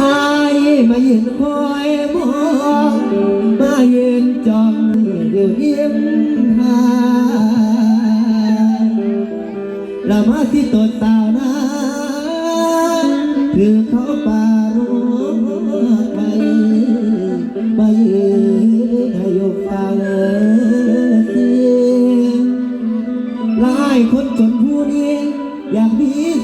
อายมายืนคอยมองมายืนจ้องอยู่ยิ้มหาละมาที่ต้นสาวนาคือเขาป่ารู้ไปมายืนให้อยู่ฟังเสียงหลายคนจนผู้นี้ อยากมีส่วน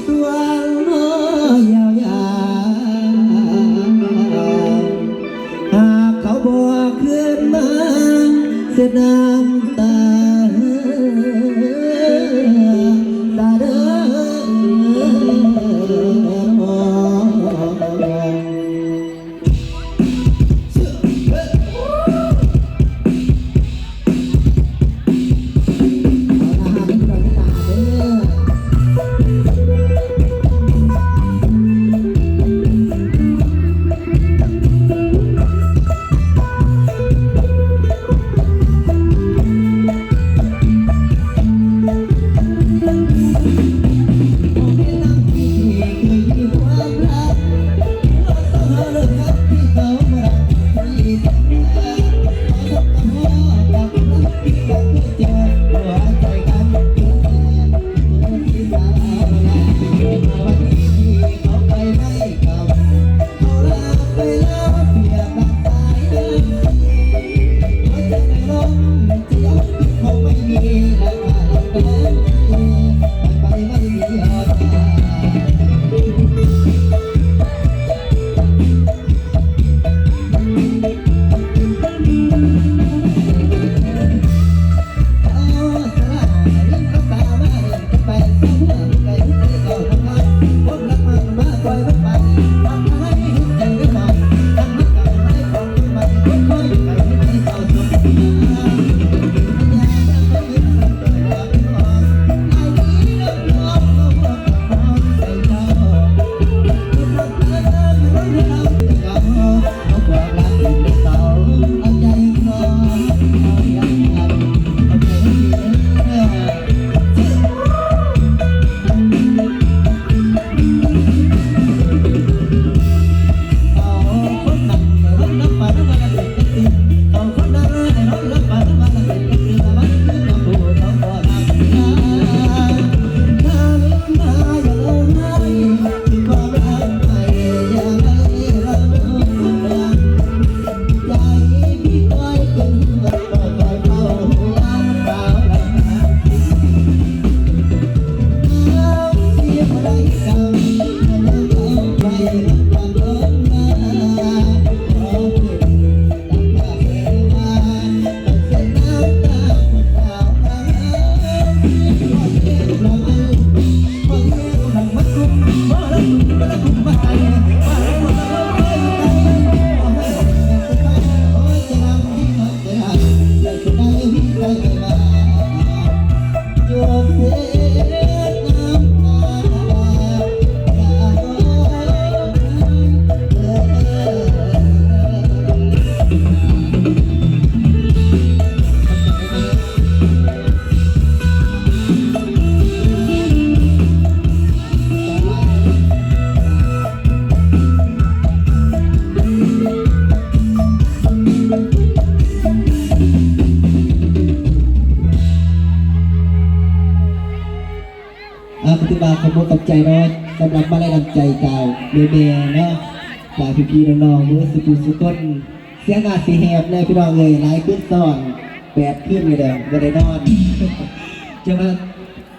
อาปฏิบัติขอบคุณกัใจเนาะสำหรับมาแรงใจเก่าเมเมเนาะจากพี่พี่ๆน้องๆมือสุกุสุก้นเสียงอาสีแหบเลยพี่น้องเลยหลายขึ้นซ้อนแปดขึ้นเลยเด้อบ่ได้นอนจะมา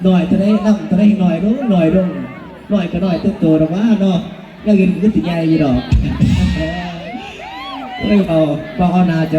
หน่อยจะได้นั่งจะได้หน่อยรุ่งหน่อยรุ่งหน่อยก็หน่อยเติมโตดอกว่าเนาะแล้วเงินก็สิใหญ่ยู่ดอกเฮ้ยเอาพอเอานาจะ